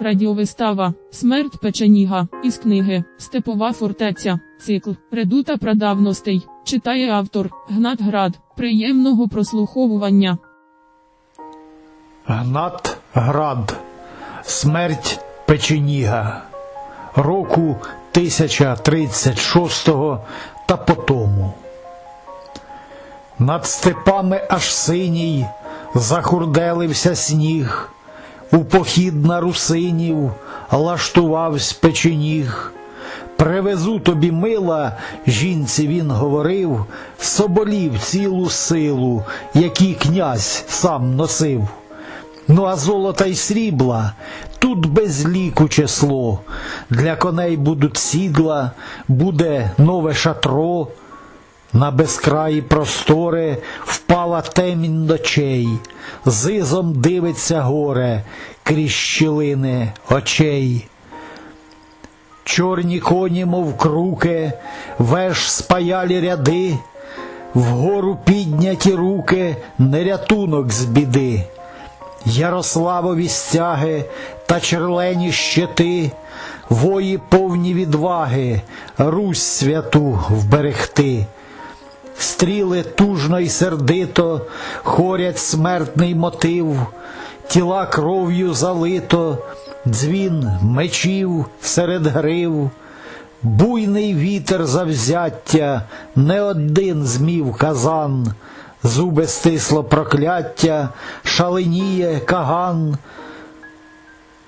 Радіовистава Смерть печеніга із книги Степова фортеця. Цикл Редута прадавностей. Читає автор Гнат Град. Приємного прослуховування. Гнат Град. Смерть Печеніга. Року 1036 та потому. Над степами аж синій захурделився сніг. У похід на русинів лаштувавсь печеніг. Привезу тобі мила, жінці він говорив, соболів цілу силу, який князь сам носив. Ну а золота й срібла тут без ліку число. Для коней будуть сідла, буде нове шатро. На безкраї простори впала темінь ночей, зизом дивиться горе крізь щілини очей. Чорні коні, мов круки, веш спаялі ряди, вгору підняті руки, не рятунок з біди. Ярославові стяги та черлені щити, вої повні відваги, Русь святу вберегти. Стріли тужно й сердито хорять смертний мотив, тіла кров'ю залито, дзвін мечів серед грив, буйний вітер завзяття, не один змів казан, зуби стисло прокляття, шаленіє каган.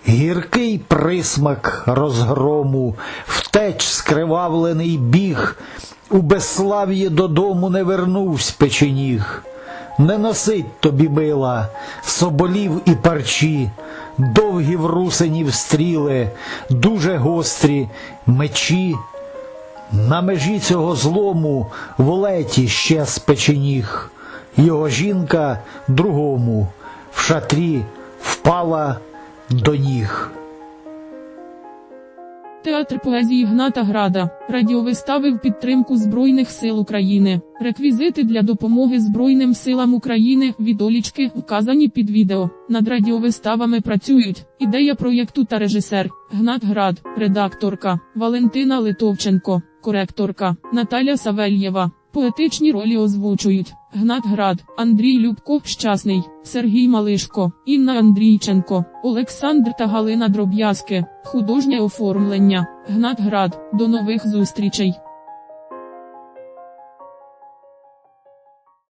Гіркий присмак розгрому, втеч скривавлений біг, у безслав'ї додому не вернувсь печеніг. Не носить тобі мила, соболів і парчі, довгі в русинів стріли, дуже гострі мечі. На межі цього злому в леті ще спеченіг, його жінка другому в шатрі впала до ніг. Театр поезії Гната Града. Радіовистави в підтримку Збройних сил України. Реквізити для допомоги Збройним силам України відолічки вказані під відео. Над радіовиставами працюють ідея проєкту та режисер Гнат Град, редакторка Валентина Литовченко, коректорка Наталя Савельєва. Поетичні ролі озвучують Гнат Град, Андрій Любко, Щасний, Сергій Малишко, Інна Андрійченко, Олександр та Галина Дроб'язки. Художнє оформлення. Гнат Град. До нових зустрічей.